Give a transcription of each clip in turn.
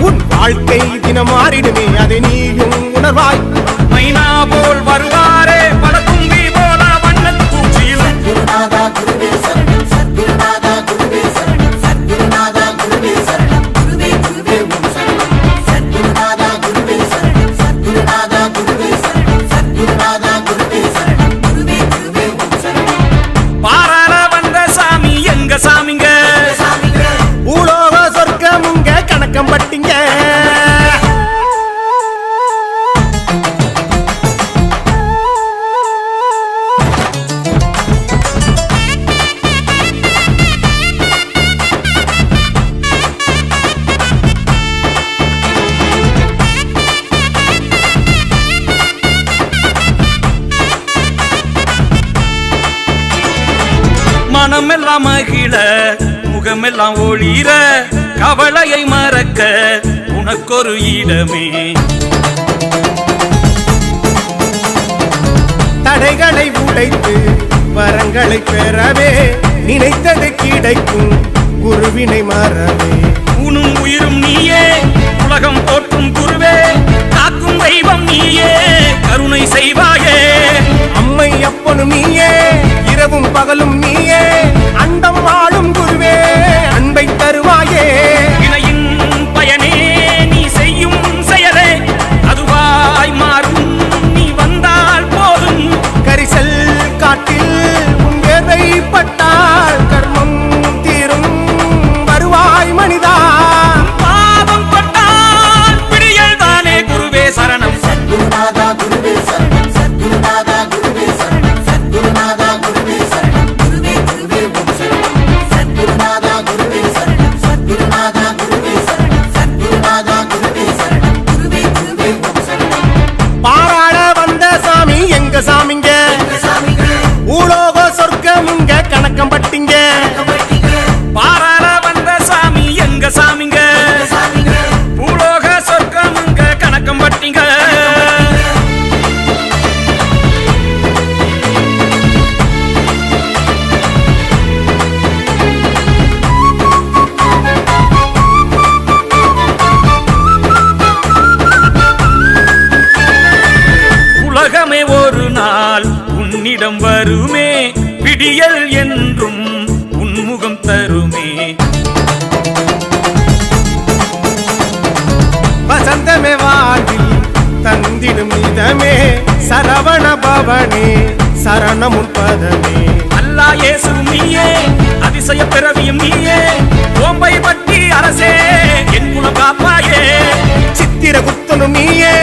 உன் வாழ்க்கை தினம் மாறிடுமே அதை நீயும் மகிழ முகமெல்லாம் ஒளிர கவலையை மறக்க உனக்கொரு இடமே. தடைகளை உடைத்து வரங்களை பெறவே நினைத்தது கிடைக்கும் குருவினை மாறவே. உனும் உயிரும் நீயே உலகம் தோற்றும் குருவே காக்கும் தெய்வம் நீயே கருணை செய்வாயே. அம்மை அப்பனும் நீயே இரவும் பகலும் நீயே அண்டம்மா పట్టింగే விடியல் என்றும் உன்முகம் தருமே. வசந்தமே வாழ்வில் தந்திடும் இதமே. சரவண பவனே சரணமுன் பதமே. அல்லா இயேசும் நீயே அதிசய பிறவியும் நீயே. ஓம்பை பற்றி அரசே என் குல காப்பாயே. சித்திர குத்தனும் நீயே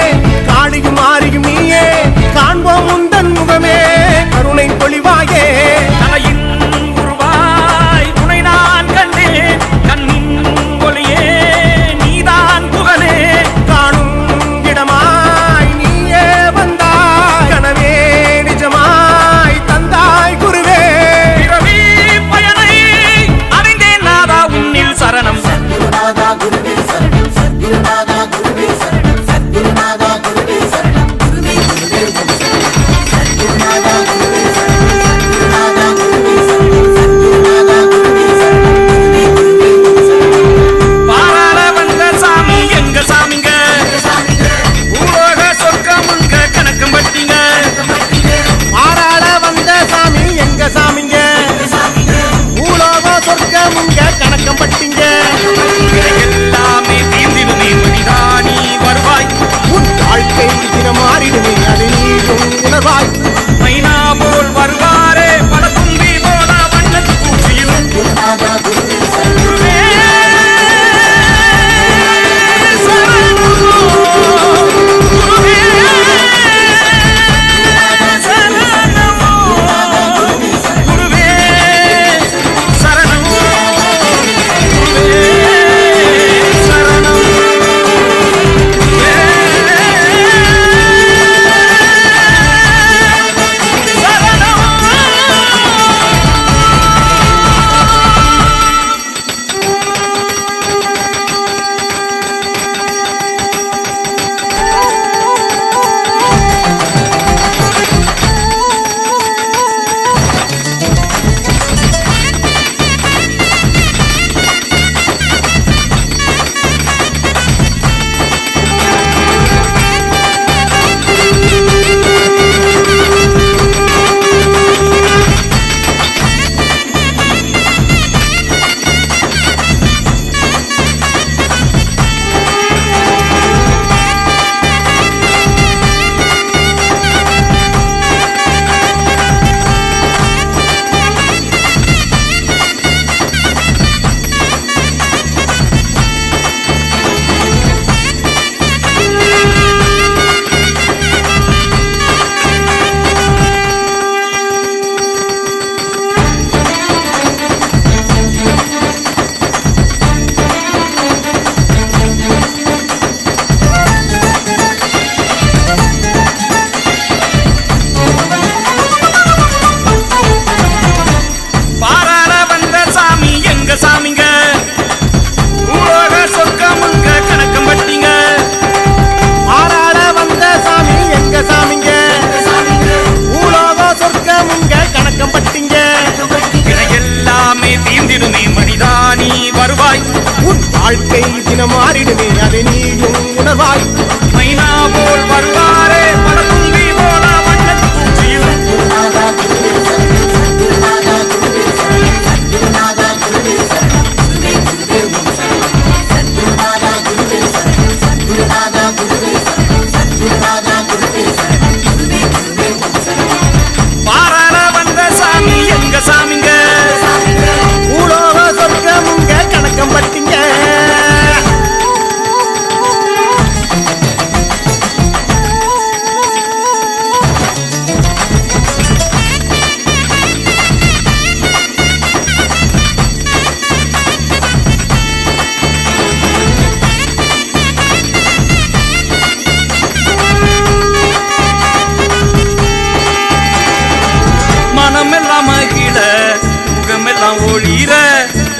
பொழிற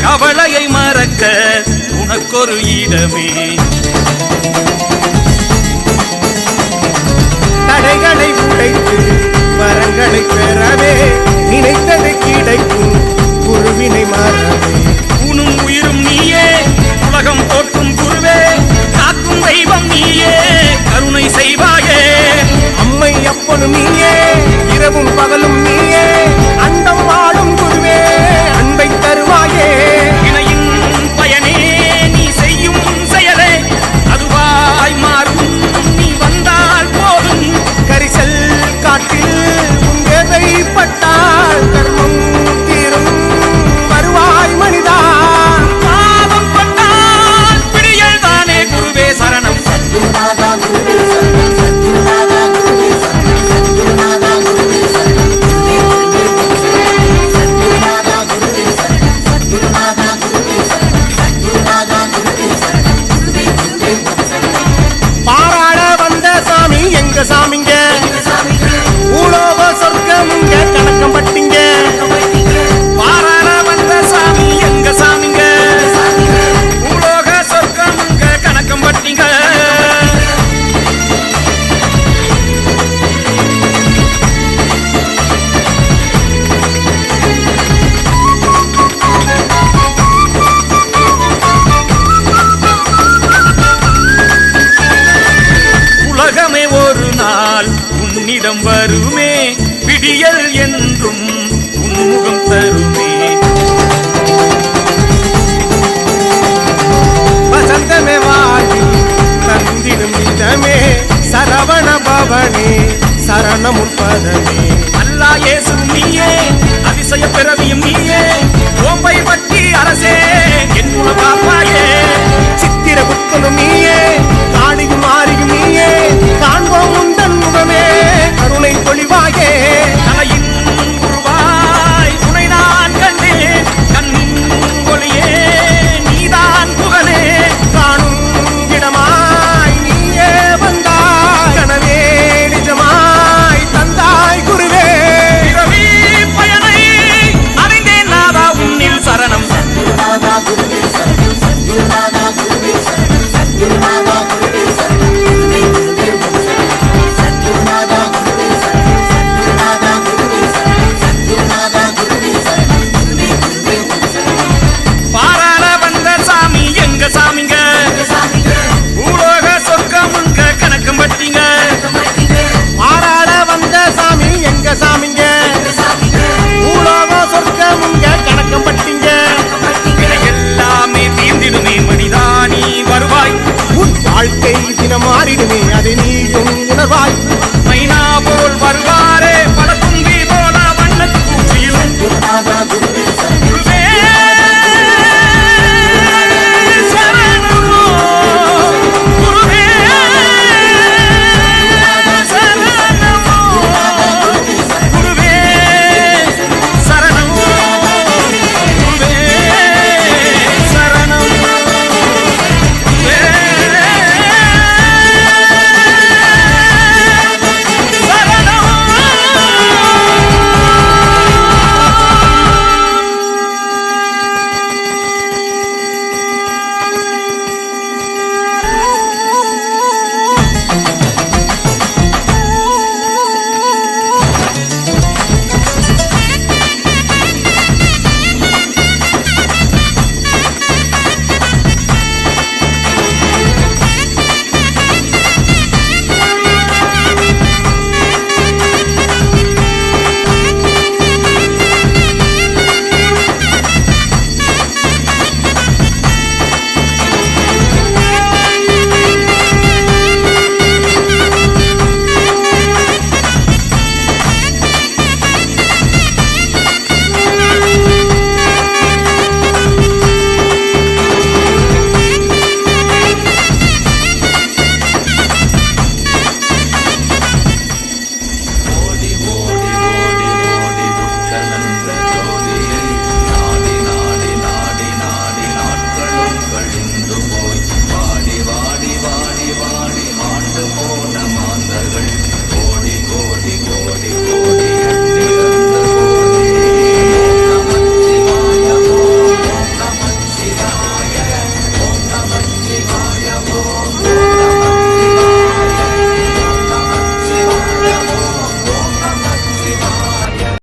கவலையை மறக்க உனக்கொரு இடமே. தடைகளை உடைத்து வரங்களை பெறவே நினைத்தது கிடைக்கும் குருவினை மாறவே. உனும் உயிரும் நீயே உலகம் தோற்றும் குரு தருமே விடியல் என்றும் உன்முகம் தருமே. வசந்தமே வாடி தந்திடும் இதமே சரவண பவனே சரணம் அல்லா அல்லாயே நீயே அதிசய பிறவியும் நீயே ஓம்பை பட்டி அரசே என் குல பாப்பாயே சித்திர புத்தனும் நீ